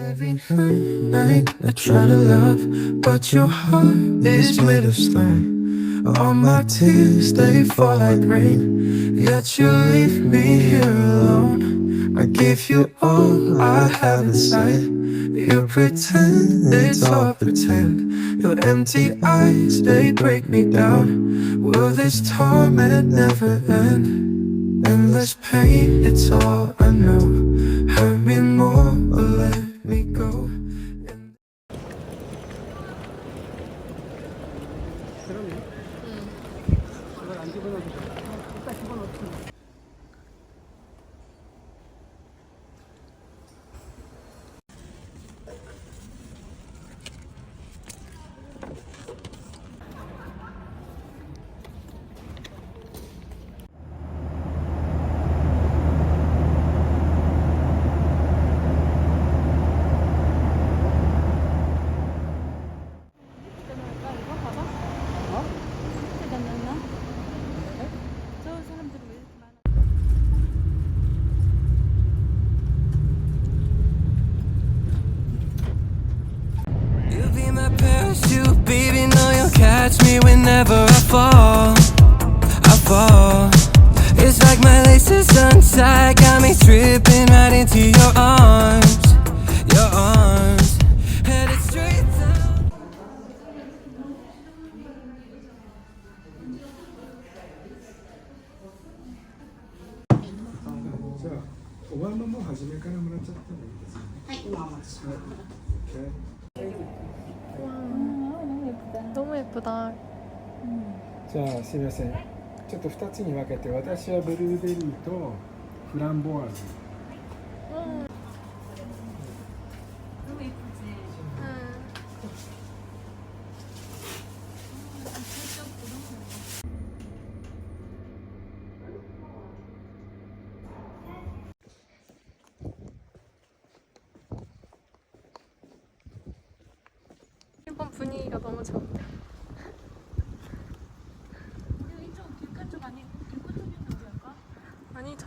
Every night I try to love, but your heart is made of stone. All my tears they fall like rain, yet you leave me here alone. I give you all I have inside. You pretend it's all pretend. Your empty eyes they break me down. Will this torment never end? Endless pain, it's all I know. Hurt me more whenever I fall, I fall. It's like my laces untied, got me tripping right into your arms, your arms. Headed straight down. Okay. 너무 예쁘다. じゃあすみませんちょっと2つに分けて私はブルーベリーとフランボワーズ 일본 분위기가 너무 좋은데.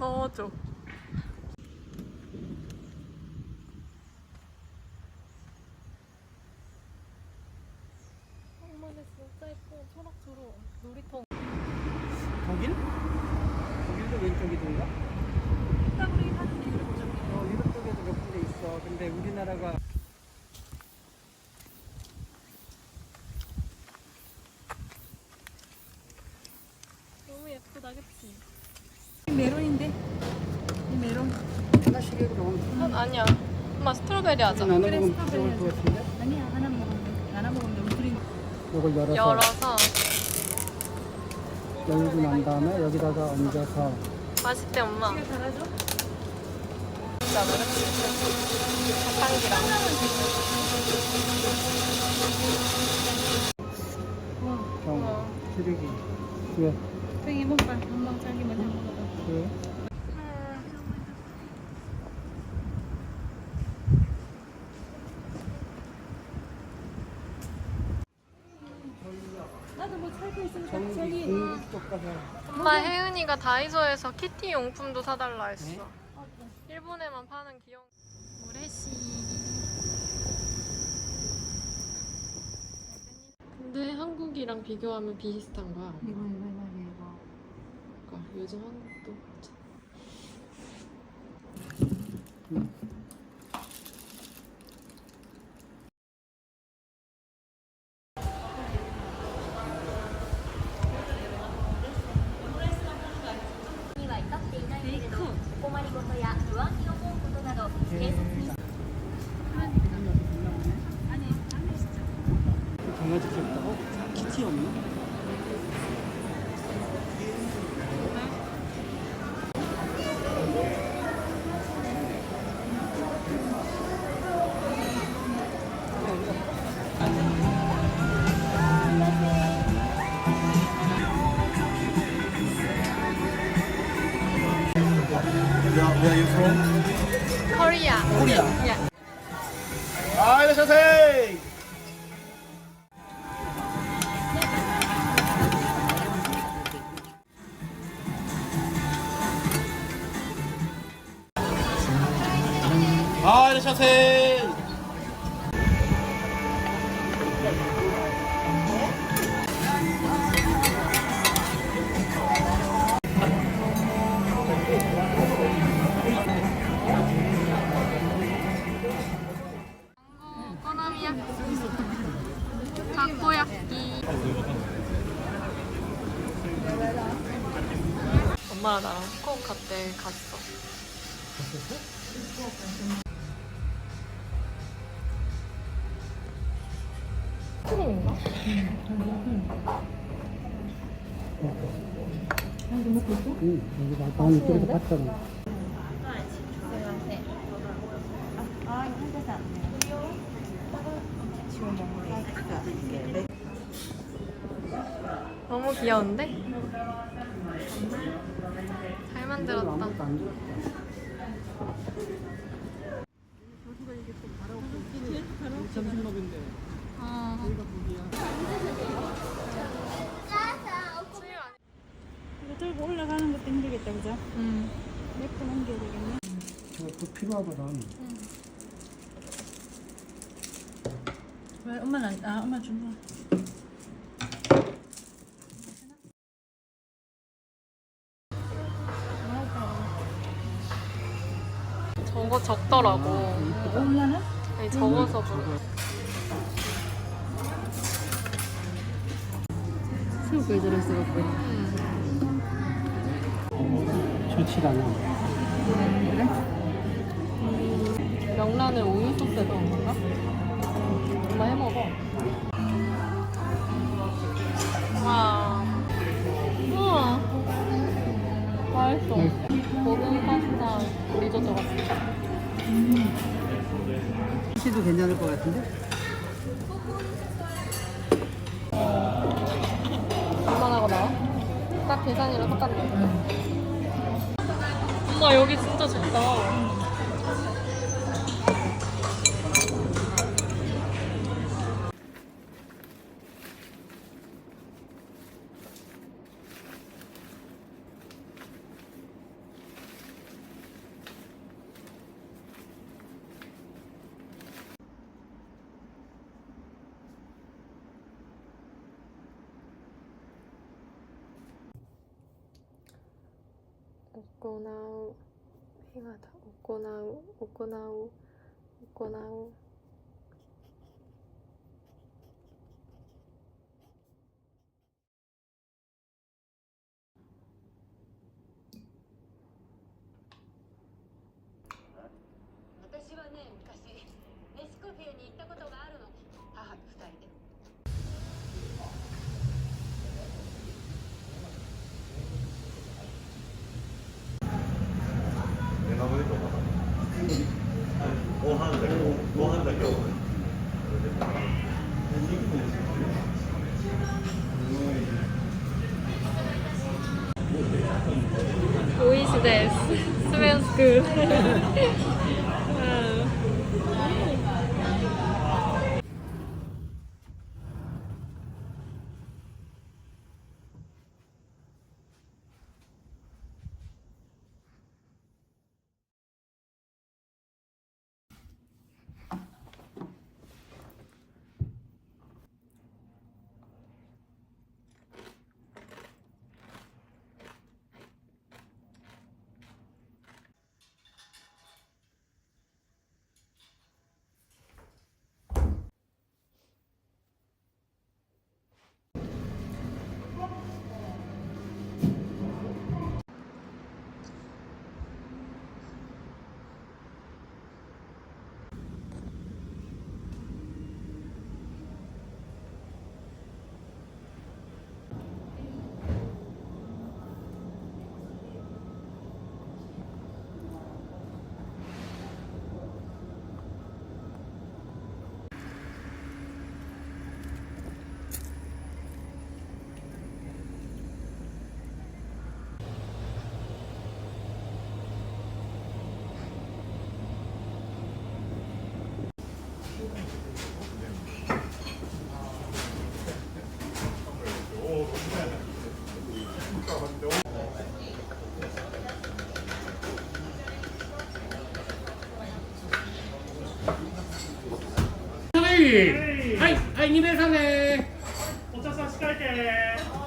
저쪽. 정말 진짜 예뻐. 초록초록 놀이터. 독일? 독일도 왼쪽이던가? 어, 유럽 쪽에도 몇 군데 있어. 근데 우리나라가 너무 예쁘다, 그치? 메론인데? 이 메론. 하나씩 해 그럼. 아, 아니야. 엄마 스트로베리 하자. 나눠 그래, 먹으면 좋을 스트로베리 것 같은데? 아니야, 하나 먹으면 돼. 하나 먹으면 돼. 우리 이걸 열어서 열어서 열고 난 다음에 여기다가 얹어서 맛있대, 엄마. 달아줘. 그렇지. 사탕기랑. 와, 경, 어. 기르기. 왜? 팽이 먹봐. 엄마 자기 먼저 먹어봐. 왜? 나도 뭐 살고 있으니까 전기 저기. 공국 쪽 가서 엄마 혜은이가 다이소에서 키티 용품도 사달라 했어. 일본에만 파는 귀여운 모래시. 근데 한국이랑 비교하면 비슷한 거야. 이거, 이거, 이거, 이거. 그러니까 요즘 한국도 강아지 귀엽다고? 키티 없나? Where, where are you from? Korea. Korea. Yeah. 아, 이러셔세! 아, 이러셔세! 너무 귀여운데? 잘 만들었다 아무것도 안 줘. 점심먹인데 어. 여기가 거기야. 이거 들고 올라가는 것도 힘들겠다, 그죠? 음. 몇분 옮겨야 되겠네. 그거 필요하거든. 왜 엄마는 안, 아, 엄마 준 거. 저거 적더라고 얼마나? 아니 적어서 부르 새우까지 들어있어갖고. 좋지가 않아. 명란을 우유 소스에 넣은 건가? 엄마 해 먹어. 와 우와. 맛있어. 고른 파스타 리조또 같아 시도 괜찮을 것 같은데? 얼마나고 나와? 딱 계산이랑 똑같네. 엄마 여기 진짜 좋다 行う。行う。行う。行う。私はね昔ネスコフィアに行ったことがあるの母と二人で。this. Smells good. はいはい2名さんねお茶差し替えて。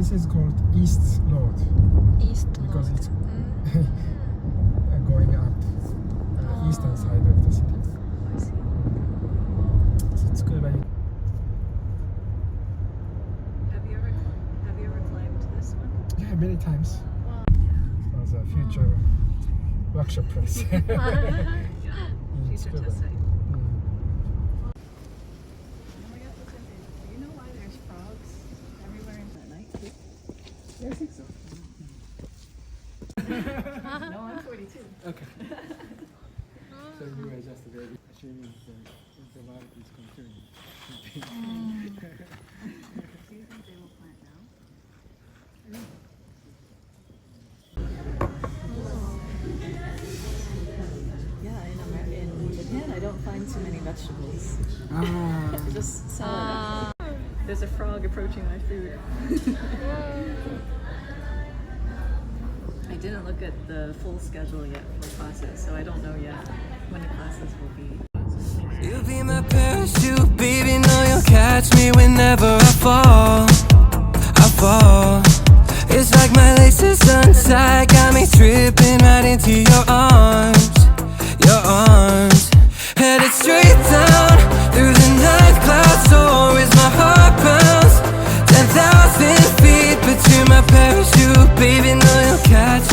this is called East Lord. East because it's mm. Uh, going up uh, oh. eastern side of the city. It's good Yeah, many times. Wow. As a future wow. workshop place. future. Japan, I don't find too many vegetables. ah. Just salad. 아, There's a frog approaching my food. I didn't look at the full schedule yet for classes, so I don't know yet when the classes will be. You be my parachute, baby. Know you'll catch me whenever I fall. I fall. It's like my laces untied, got me tripping right into your arms. catch